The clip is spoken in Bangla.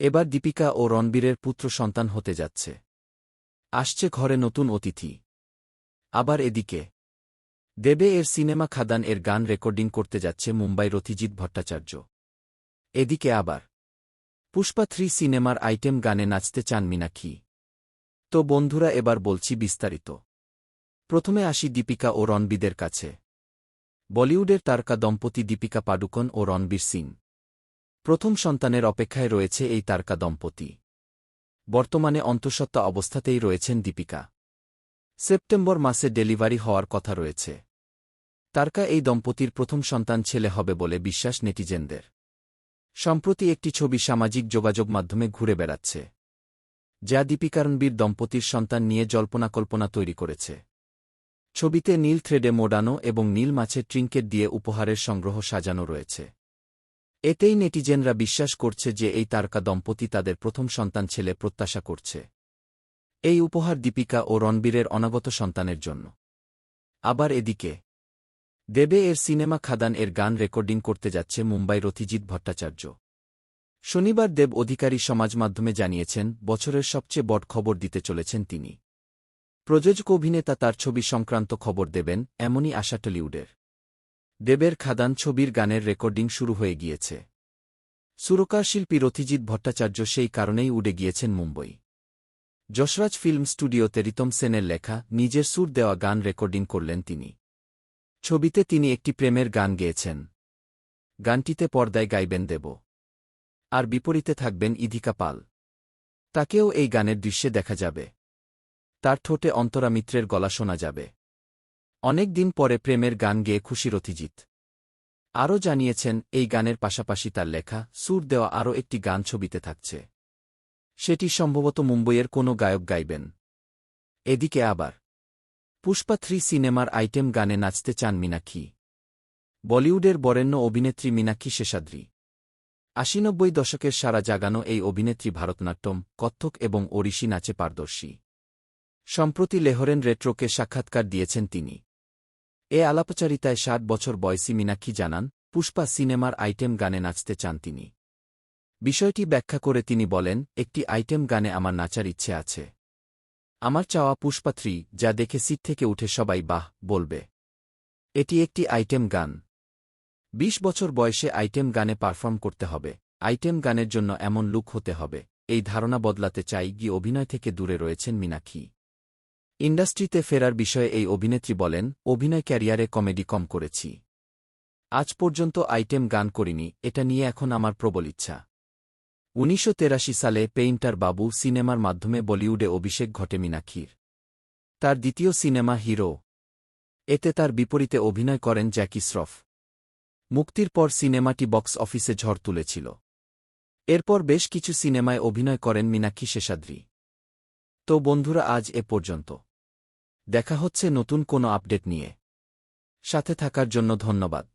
এবার দীপিকা ও রণবীরের পুত্র সন্তান হতে যাচ্ছে। আসছে ঘরে নতুন অতিথি। আবার এদিকে। দেবে এর সিনেমা খাদান এর গান রেকর্ডিং করতে যাচ্ছে মুম্বাই রথিজিৎ ভট্টাচার্য। এদিকে আবার। পুষ্পা থ্রি সিনেমার আইটেম গানে নাচতে চান মীনাক্ষী। তো বন্ধুরা এবার বলছি বিস্তারিত। প্রথমে আসি দীপিকা ও রণবীদের কাছে। বলিউডের তারকা দম্পতি দীপিকা পাডুকন ও রণবীর সিং। প্রথম সন্তানের অপেক্ষায় রয়েছে এই তারকা দম্পতি। বর্তমানে অন্তঃসত্ত্বা অবস্থাতেই রয়েছেন দীপিকা। সেপ্টেম্বর মাসে ডেলিভারি হওয়ার কথা রয়েছে। তারকা এই দম্পতির প্রথম সন্তান ছেলে হবে বলে বিশ্বাস নেটিজেনদের। সম্প্রতি একটি ছবি সামাজিক যোগাযোগ মাধ্যমে ঘুরে বেড়াচ্ছে, যা দীপিকারণবীর দম্পতির সন্তান নিয়ে জল্পনা কল্পনা তৈরি করেছে। ছবিতে নীল থ্রেডে মোড়ানো এবং নীল মাছের ট্রিঙ্কেট দিয়ে উপহারের সংগ্রহ সাজানো রয়েছে। এতেই নেটিজেনরা বিশ্বাস করছে যে এই তারকা দম্পতি তাদের প্রথম সন্তান ছেলে প্রত্যাশা করছে। এই উপহার দীপিকা ও রণবীরের অনাগত সন্তানের জন্য। আবার এদিকে, দেবে এর সিনেমা খাদান এর গান রেকর্ডিং করতে যাচ্ছে মুম্বাই রথিজিৎ ভট্টাচার্য। শনিবার দেব অধিকারী সমাজ মাধ্যমে জানিয়েছেন, বছরের সবচেয়ে বড় খবর দিতে চলেছেন তিনি। প্রযোজক অভিনেতা তার ছবি সংক্রান্ত খবর দেবেন, এমনই আশা টলিউডের। দেবের খাদান ছবির গানের রেকর্ডিং শুরু হয়ে গিয়েছে। সুরকার শিল্পী রথিজিৎ ভট্টাচার্য সেই কারণেই উড়ে গিয়েছেন মুম্বই। যশরাজ ফিল্ম স্টুডিওতে রিতম সেনের লেখা নিজের সুর দেওয়া গান রেকর্ডিং করলেন তিনি। ছবিতে তিনি একটি প্রেমের গান গেয়েছেন। গানটিতে পর্দায় গাইবেন দেব। আর বিপরীতে থাকবেন ইধিকা পাল। তাকেও এই গানের দৃশ্যে দেখা যাবে। তার ঠোঁটে অন্তরা মিত্রের গলা শোনা যাবে। অনেক দিন পরে প্রেমের গান গেয়ে খুশি রথিজিৎ। আরও জানিয়েছেন, এই গানের পাশাপাশি তার লেখা, সুর দেওয়া আরও একটি গান ছবিতে থাকছে। সেটি সম্ভবত মুম্বইয়ের কোনো গায়ক গাইবেন। এদিকে আবার, পুষ্পা থ্রি সিনেমার আইটেম গানে নাচতে চান মীনাক্ষী। বলিউডের বরেণ্য অভিনেত্রী মীনাক্ষী শেষাদ্রি। আশিনব্বই দশকের সারা জাগানো এই অভিনেত্রী ভারতনাট্যম, কত্থক এবং ওড়িশি নাচে পারদর্শী। সম্প্রতি লেহরেন রেট্রোকে সাক্ষাৎকার দিয়েছেন তিনি। এ আলাপচারিতায় ষাট বছর বয়সী মীনাক্ষী জানান, পুষ্পা সিনেমার আইটেম গানে নাচতে চান তিনি। বিষয়টি ব্যাখ্যা করে তিনি বলেন, একটি আইটেম গানে আমার নাচার ইচ্ছে আছে। আমার চাওয়া পুষ্পা থ্রি, যা দেখে সিট থেকে উঠে সবাই বাহ, বলবে। এটি একটি আইটেম গান। ২০ বছর বয়সে আইটেম গানে পারফর্ম করতে হবে। আইটেম গানের জন্য এমন লুক হতে হবে। এই ধারণা বদলাতে চাই, গিয়ে অভিনয় থেকে দূরে রয়েছেন মীনাক্ষী। ইন্ডাস্ট্রিতে ফেরার বিষয়ে এই অভিনেত্রী বলেন, অভিনয় ক্যারিয়ারে কমেডি কম করেছি। আজ পর্যন্ত আইটেম গান করিনি, এটা নিয়ে এখন আমার প্রবল ইচ্ছা। উনিশশো সালে পেইন্টার বাবু সিনেমার মাধ্যমে বলিউডে অভিষেক ঘটে মিনাক্ষীর। তার দ্বিতীয় সিনেমা হিরো। এতে তার বিপরীতে অভিনয় করেন জ্যাকি শ্রফ। মুক্তির পর সিনেমাটি বক্স অফিসে ঝড় তুলেছিল। এরপর বেশ কিছু সিনেমায় অভিনয় করেন মীনাক্ষী শেষাদ্রি। তো বন্ধুরা, আজ এ পর্যন্ত। দেখা হচ্ছে নতুন কোনো আপডেট নিয়ে। সাথে থাকার জন্য ধন্যবাদ।